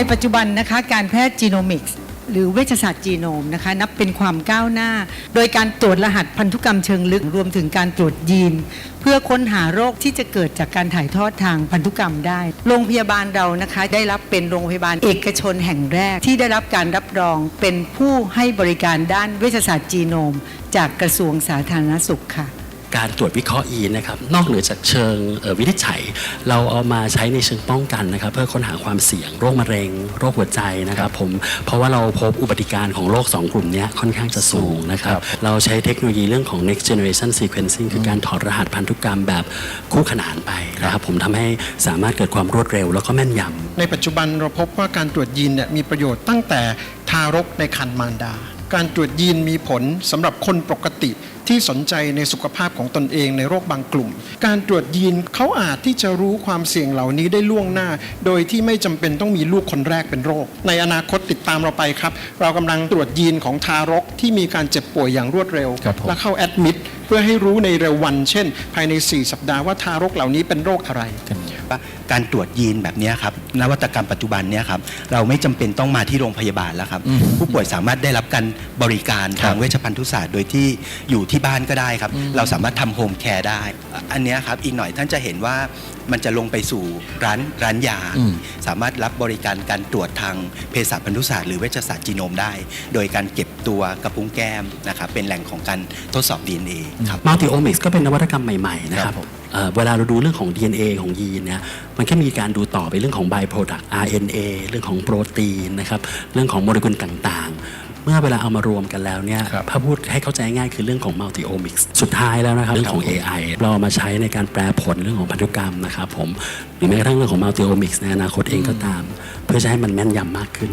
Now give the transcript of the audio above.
ในปัจจุบันนะคะการแพทย์จีโนมิกส์หรือเวชศาสตร์จีโนมนะคะนับเป็นความก้าวหน้า โดยการตรวจรหัสพันธุกรรมเชิงลึกรวมถึงการตรวจยีน เพื่อค้นหาโรคที่จะเกิดจากการถ่ายทอดทางพันธุกรรมได้ โรงพยาบาลเรานะคะได้รับเป็นโรงพยาบาลเอกชนแห่งแรก ที่ได้รับการรับรองเป็นผู้ให้บริการด้านเวชศาสตร์จีโนม จากกระทรวงสาธารณสุขค่ะ การตรวจวิเคราะห์ยีนนะครับนอกเหนือจากเชิงเอ่อวินิจฉัย เราเอามาใช้ในเชิงป้องกันนะครับเพื่อค้นหาความเสี่ยงโรคมะเร็ง โรคหัวใจนะครับผมเพราะว่าเราพบอุบัติการของโรค 2 กลุ่มเนี้ยค่อนข้างจะสูงนะครับเราใช้เทคโนโลยีเรื่องของ next generation sequencing คือการถอดรหัสพันธุกรรมแบบคู่ขนานไปนะครับผมทำให้สามารถเกิดความรวดเร็ว แล้วก็แม่นยำในปัจจุบันเราพบว่าการตรวจยีนเนี่ยมีประโยชน์ตั้งแต่ทารกในครรภ์มารดา การตรวจยีนมีผลสำหรับคนปกติที่สนใจในสุขภาพของตนเองในโรคบางกลุ่ม การตรวจยีนเขาอาจที่จะรู้ความเสี่ยงเหล่านี้ได้ล่วงหน้า โดยที่ไม่จำเป็นต้องมีลูกคนแรกเป็นโรค ในอนาคตติดตามเราไปครับ เรากำลังตรวจยีนของทารกที่มีการเจ็บป่วยอย่างรวดเร็วครับผมและเข้าแอดมิดเพื่อให้รู้ในเร็ววัน เช่น ภายใน 4 สัปดาห์ว่าทารกเหล่านี้เป็นโรคอะไร ว่าการตรวจยีนแบบเนี้ยครับนวัตกรรมปัจจุบันเนี้ยครับเราไม่จำเป็นต้องมาที่โรงพยาบาลแล้วครับอืมผู้ป่วยสามารถได้รับการบริการครับทางเวชภัณฑ์ทุศาสตร์โดยที่อยู่ที่บ้านก็ได้ครับเราสามารถทำโฮมแคร์ได้ อันเนี้ยครับอีกหน่อยท่านจะเห็นว่ามันจะลงไปสู่ร้านร้านยาอืมสามารถรับบริการการตรวจทางเภสัชพันธุศาสตร์หรือเวชศาสตร์จีโนมได้ โดยการเก็บตัวกระพุ้งแก้มนะครับเป็นแหล่งของการทดสอบ DNA ครับมัลติโอมิกส์ก็เป็นนวัตกรรมใหม่ ๆ นะครับครับผม เอ่อเวลาเราดูเรื่องของ DNA ของยีนเนี่ยมันก็มีการดูต่อไปเรื่องของ by product RNA เรื่องของโปรตีนนะครับเรื่องของโมเลกุลต่างๆ เมื่อเวลาเอามารวมกันแล้วเนี่ยครับถ้าพูดให้เข้าใจง่ายคือเรื่องของ multi omics สุดท้ายแล้วนะครับเรื่องของ AI เราเอามาใช้ในการแปลผลเรื่องของพันธุกรรมนะครับผมหรือแม้กระทั่งเรื่องของ multi omics ในอนาคตเองก็ตาม เพื่อจะให้มันแม่นยำมากขึ้น